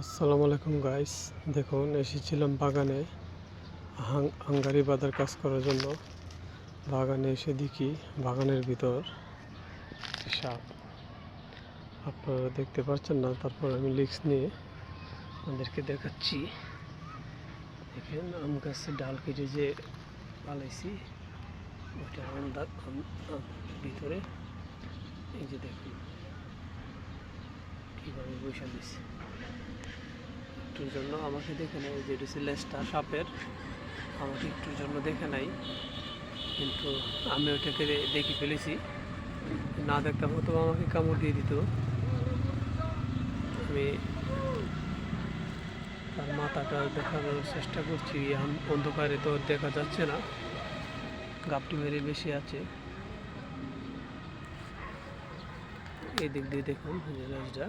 আসসালামু আলাইকুম গাইস দেখুন, এসেছিলাম বাগানে হাঙ্গারি বাঁধার কাজ করার জন্য। বাগানে এসে দেখি বাগানের ভিতর সাপ। আপনারা দেখতে পাচ্ছেন না, তারপর আমি লিক্স নিয়ে আমাদেরকে দেখাচ্ছি। দেখেন, আম গাছের ডাল কেটে যে পালাইছি, ওইটা ভিতরে। এই যে দেখুন, কীভাবে বৈশা দিচ্ছে একটুর জন্য আমাকে দেখে নেয় যে হচ্ছে লেজটা সাপের। আমাকে একটুর জন্য দেখে নাই কিন্তু আমি ওটাকে দেখে ফেলেছি। না দেখতাম হয়তো আমাকে কামড় দিয়ে দিত। আমি তার মাথাটা দেখানোর চেষ্টা করছি। অন্ধকারে তো দেখা যাচ্ছে না। গাপটি মেরে বেশি আছে। এই দিক দিয়ে দেখুন লেজটা।